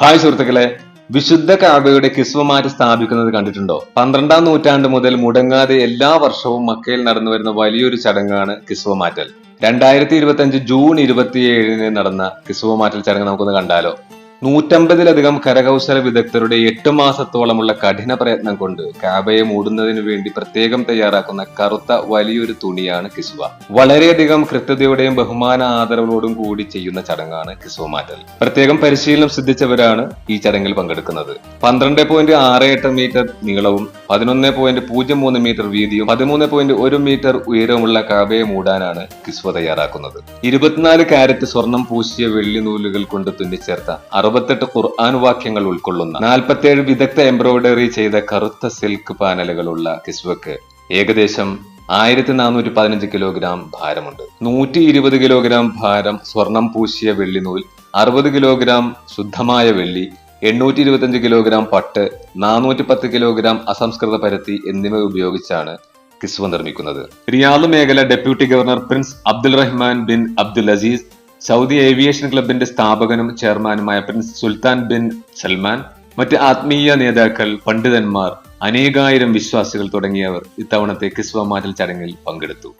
Hi സുഹൃത്തുക്കളെ. വിശുദ്ധ കാബയുടെ കിസ്വമാറ്റ് സ്ഥാപിക്കുന്നത് കണ്ടിട്ടുണ്ടോ? പന്ത്രണ്ടാം നൂറ്റാണ്ട് മുതൽ മുടങ്ങാതെ എല്ലാ വർഷവും മക്കയിൽ നടന്നു വരുന്ന വലിയൊരു ചടങ്ങാണ് കിസ്വമാറ്റൽ രണ്ടായിരത്തി ഇരുപത്തി അഞ്ച് ജൂൺ ഇരുപത്തിയേഴിന് നടന്ന കിസ്വമാറ്റൽ ചടങ്ങ് നമുക്കൊന്ന് കണ്ടാലോ? നൂറ്റമ്പതിലധികം കരകൗശല വിദഗ്ധരുടെ എട്ട് മാസത്തോളമുള്ള കഠിന പ്രയത്നം കൊണ്ട് കാബയെ മൂടുന്നതിന് വേണ്ടി പ്രത്യേകം തയ്യാറാക്കുന്ന കറുത്ത വലിയൊരു തുണിയാണ് കിസുവ. വളരെയധികം കൃത്യതയോടെയും ബഹുമാന ആദരവോടും കൂടി ചെയ്യുന്ന ചടങ്ങാണ് കിസുവ മാറ്റൽ. പ്രത്യേകം പരിശീലനം സിദ്ധിച്ചവരാണ് ഈ ചടങ്ങിൽ പങ്കെടുക്കുന്നത്. പന്ത്രണ്ട് പോയിന്റ് ആറ് എട്ട് മീറ്റർ നീളവും പതിനൊന്ന് പോയിന്റ് പൂജ്യം മൂന്ന് മീറ്റർ വീതിയും പതിമൂന്ന് പോയിന്റ് ഒരു മീറ്റർ ഉയരമുള്ള കാബയെ മൂടാനാണ് കിസ്വ തയ്യാറാക്കുന്നത്. ഇരുപത്തിനാല് കാരറ്റ് സ്വർണം പൂശിയ വെള്ളി നൂലുകൾ കൊണ്ട് തുന്നിച്ചേർത്ത അറുപത്തെട്ട് ഖുർആൻ വാക്യങ്ങൾ ഉൾക്കൊള്ളുന്ന നാൽപ്പത്തേഴ് വിദഗ്ധ എംബ്രോയിഡറി ചെയ്ത കറുത്ത സിൽക്ക് പാനലുകളുള്ള കിസ്വക്ക് ഏകദേശം ആയിരത്തി നാനൂറ്റി പതിനഞ്ച് കിലോഗ്രാം ഭാരമുണ്ട്. നൂറ്റി ഇരുപത് കിലോഗ്രാം ഭാരം സ്വർണം പൂശിയ വെള്ളി നൂൽ അറുപത് കിലോഗ്രാം ശുദ്ധമായ വെള്ളി എണ്ണൂറ്റി ഇരുപത്തഞ്ച് കിലോഗ്രാം പട്ട് നാനൂറ്റി പത്ത് കിലോഗ്രാം അസംസ്കൃത പരുത്തി എന്നിവ ഉപയോഗിച്ചാണ് കിസ്വ നിർമ്മിക്കുന്നത് റിയാദ് മേഖല deputy governor prince Abdul Rahman bin Abdul Aziz Saudi aviation ക്ലബിന്റെ സ്ഥാപകനും ചെയർമാനുമായ പ്രിൻസ് സുൽത്താൻ ബിൻ സൽമാൻ മറ്റ് ആത്മീയ നേതാക്കൾ പണ്ഡിതന്മാർ അനേകായിരം വിശ്വാസികൾ തുടങ്ങിയവർ ഇത്തവണത്തെ കിസ്വ മാറ്റൽ ചടങ്ങിൽ പങ്കെടുത്തു.